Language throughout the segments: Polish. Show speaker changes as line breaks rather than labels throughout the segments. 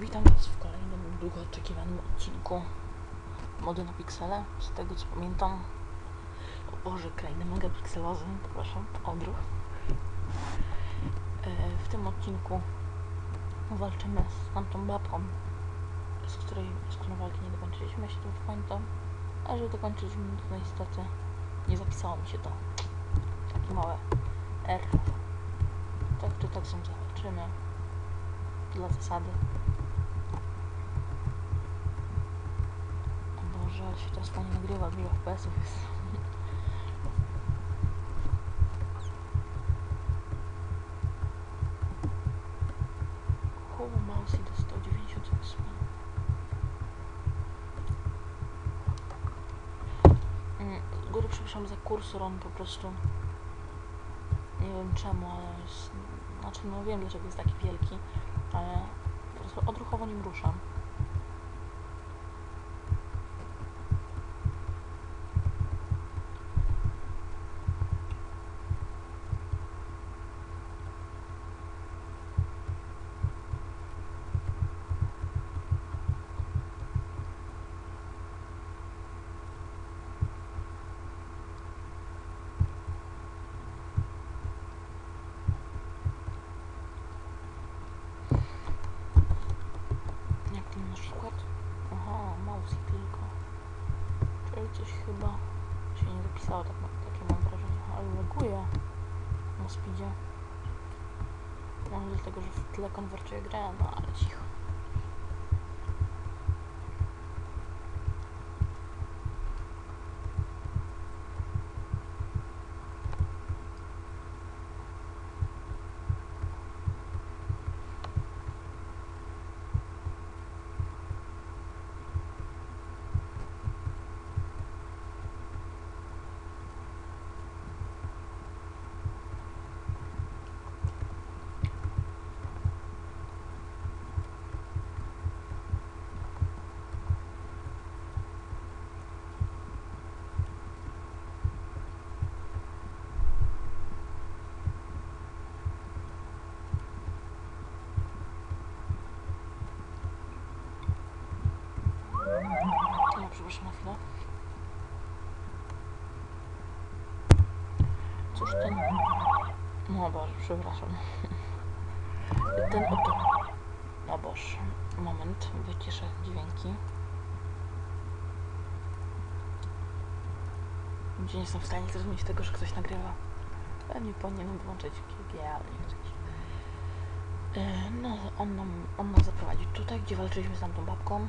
Witam Was w kolejnym długo oczekiwanym odcinku Mody na piksele. Z tego co pamiętam, o Boże, krainy megapikselozy, przepraszam, odruch. E, W tym odcinku walczymy z tamtą babką, z której, z którą walki nie dokończyliśmy, jeśli dobrze pamiętam. A że dokończyliśmy, to niestety nie zapisało mi się to. Takie małe R. Tak czy tak są zawalczymy dla zasady. Się teraz pani nagrywa, FPS-ów jest. Koło mouse do 198. Mm, Z góry przepraszam za kursor, on po prostu nie wiem czemu, ale jest, znaczy no wiem dlaczego jest taki wielki, ale po prostu odruchowo nim ruszam. Jak ten nasz skład? Aha, mouse tylko. Czyli coś chyba się nie zapisało, tak, takie mam wrażenie. Ale laguje na speedzie. Może dlatego, że w tle konwertuję grę, no ale cicho. No, przepraszam na chwilę. Cóż ten... No Boże, przepraszam. Ten oto... O Boże, moment, wyciszę dźwięki. Gdzie nie jestem w stanie zrozumieć tego, że ktoś nagrywa. Pewnie powinienem włączyć GG, ale nie chcę. Yy, No, on, nam, on nas zaprowadzi tutaj, gdzie walczyliśmy z tamtą babką.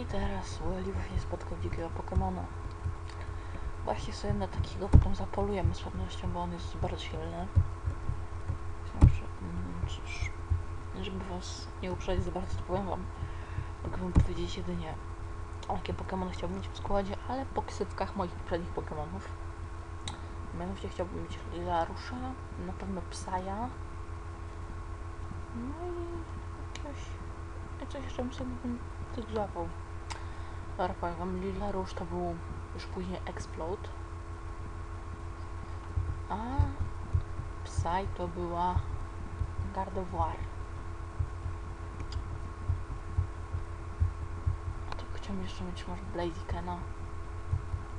I teraz Welly spotkał dzikiego Pokemona. Właśnie sobie na takiego potem zapolujemy z pewnością, bo on jest bardzo silny. Mm, cóż, żeby was nie uprzedzić za bardzo, to powiem wam, mogę wam powiedzieć jedynie, jakie Pokemony chciałbym mieć w składzie, ale po ksywkach moich poprzednich Pokemonów. Mianowicie chciałbym mieć Larusza, na pewno Psaja, no i i coś jeszcze bym sobie złapał. Wam, Lila Róż to był już później Explode. A Psy to była Gardevoir. A to chciałbym jeszcze mieć może Blazykena.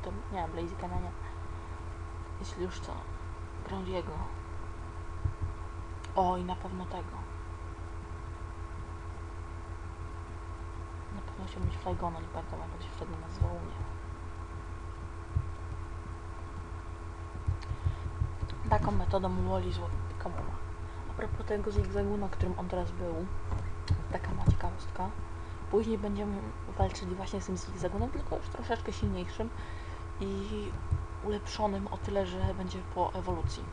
To nie, Blazykena nie. Jeśli już to Grandiego. O, i na pewno tego. Chciałbym mieć Flygona, nie pamiętam jak się wtedy nazywał mnie. Taką metodą Wally złowił Pokemona. A propos tego zigzagu, na którym on teraz był, taka ma ciekawostka. Później będziemy walczyli właśnie z tym zigzagunem, tylko już troszeczkę silniejszym i ulepszonym o tyle, że będzie po ewolucji.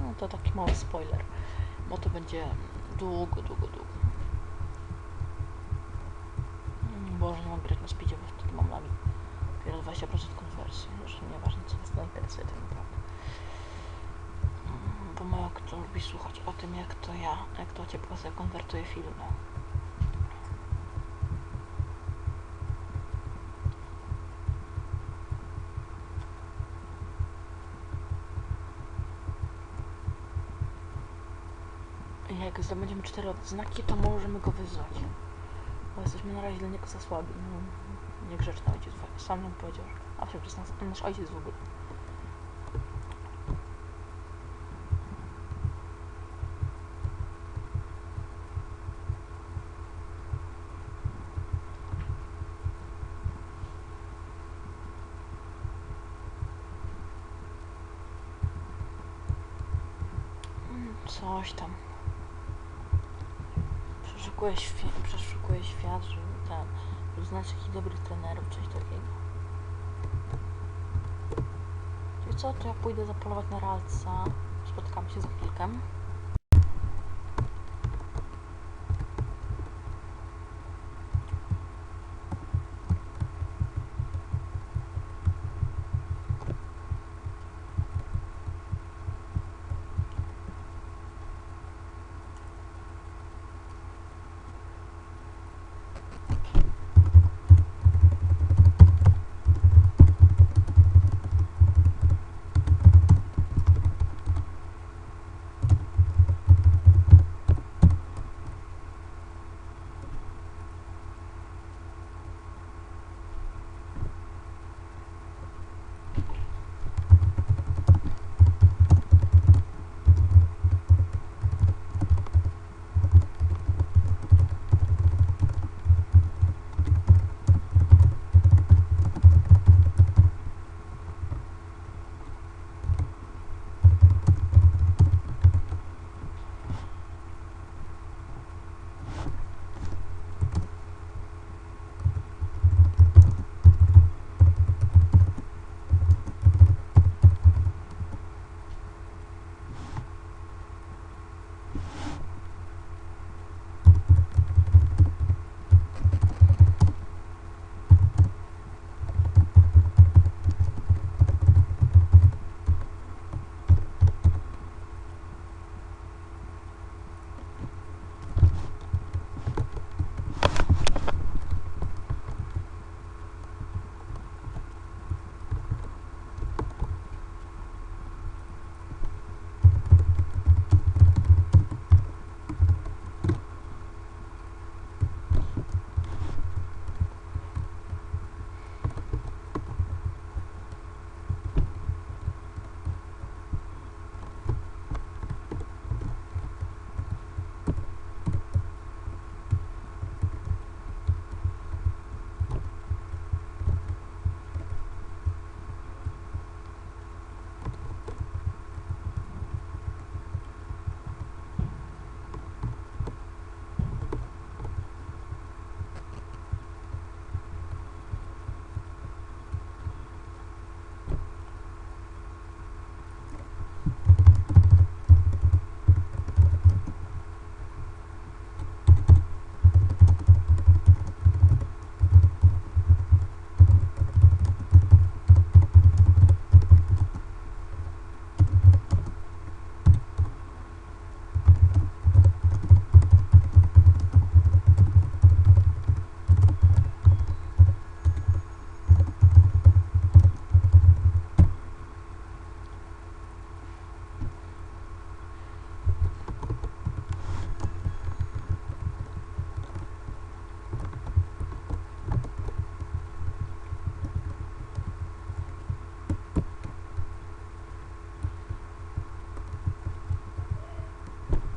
No to taki mały spoiler, bo to będzie długo, długo, długo. Mam grać na speedzie, bo wtedy mam lagi. Dopiero 20% konwersji. Zresztą nieważne, co nas interesuje tak naprawdę. Mm, Bo mało kto lubi słuchać o tym, jak to ja, jak to ciepło sobie konwertuje filmy. Jak zdobędziemy cztery odznaki, to możemy go wyzwać. Bo jesteśmy na razie dla niego za słabi. No, niegrzeczny ojciec sam nam powiedział. A nasz, nasz ojciec w ogóle. Mm, Coś tam. Przeszukuję, świ- świat, żeby ten, żeby znaleźć jakichś dobrych trenerów, coś takiego. Czyli co, to ja pójdę zapolować na Ralca. Spotkamy się za chwilkę.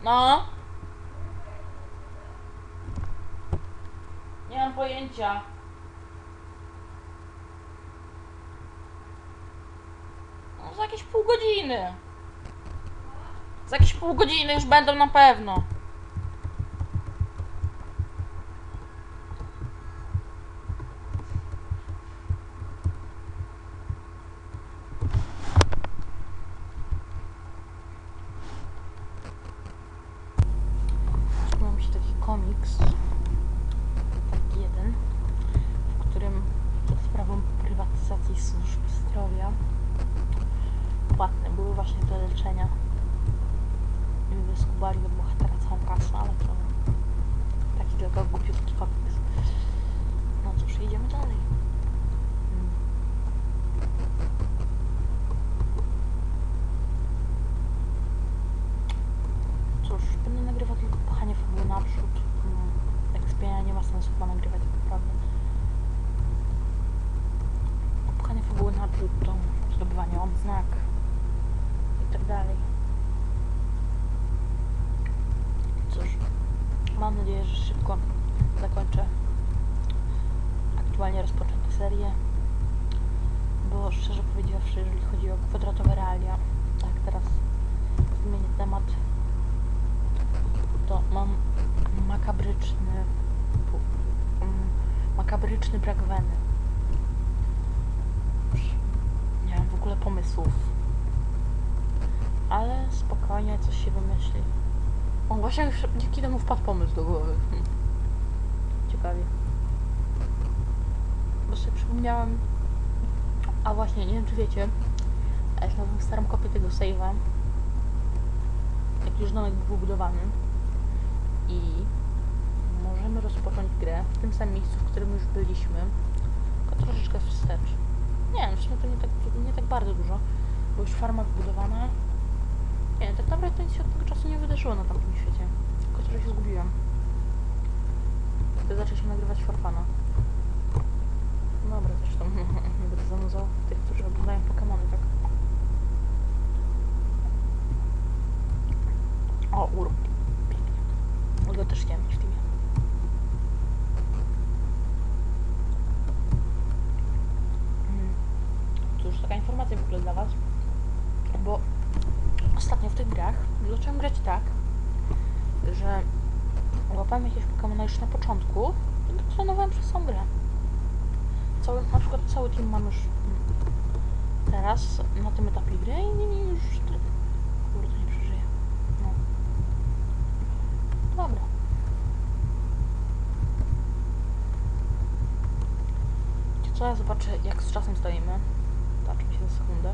No. Nie mam pojęcia. No, za jakieś pół godziny. Za jakieś pół godziny już będą na pewno. bardzo bohatera całą kasę, ale to taki tylko głupiutki komiks. No cóż, idziemy dalej. Hmm. Cóż, będę nagrywał tylko pchanie fabuły naprzód. Hmm. Ekspienia nie ma sensu chyba nagrywać, tak naprawdę. Pchanie fabuły naprzód to zdobywanie odznak i tak dalej. Nadzieję, że szybko zakończę aktualnie rozpoczętą serię. Bo szczerze powiedziawszy, jeżeli chodzi o kwadratowe realia, tak teraz zmienię temat, to mam makabryczny mm, makabryczny brak weny. Nie mam w ogóle pomysłów. Ale spokojnie coś się wymyśli. O, właśnie już dzięki temu wpadł pomysł do głowy. Ciekawie. Bo sobie przypomniałem... A właśnie, nie wiem czy wiecie, ale na tą starą kopię tego save'a, jak już domek był budowany i możemy rozpocząć grę w tym samym miejscu, w którym już byliśmy, tylko troszeczkę wstecz. Nie wiem, w sumie to nie tak, nie tak bardzo dużo, bo już farma wybudowana. Nie tak naprawdę nic się od tego czasu nie wydarzyło na tamtym świecie. Tylko trochę się zgubiłam. Wtedy zaczęliśmy nagrywać forfana. Dobra, zresztą nie będę zanudzał tych, którzy oglądają Pokemony, tak? O. Pięknie. Go też chciałem mieć w. Cóż, taka informacja w ogóle dla Was, w tych grach zacząłem grać tak, że łapałem jakieś Pokemona już na początku i planowałem przez całą grę. Cały, na przykład cały team mam już teraz na tym etapie gry i już. Kurde, nie przeżyję. No. Dobra. Co, ja zobaczę jak z czasem stoimy. Zobaczmy się za sekundę.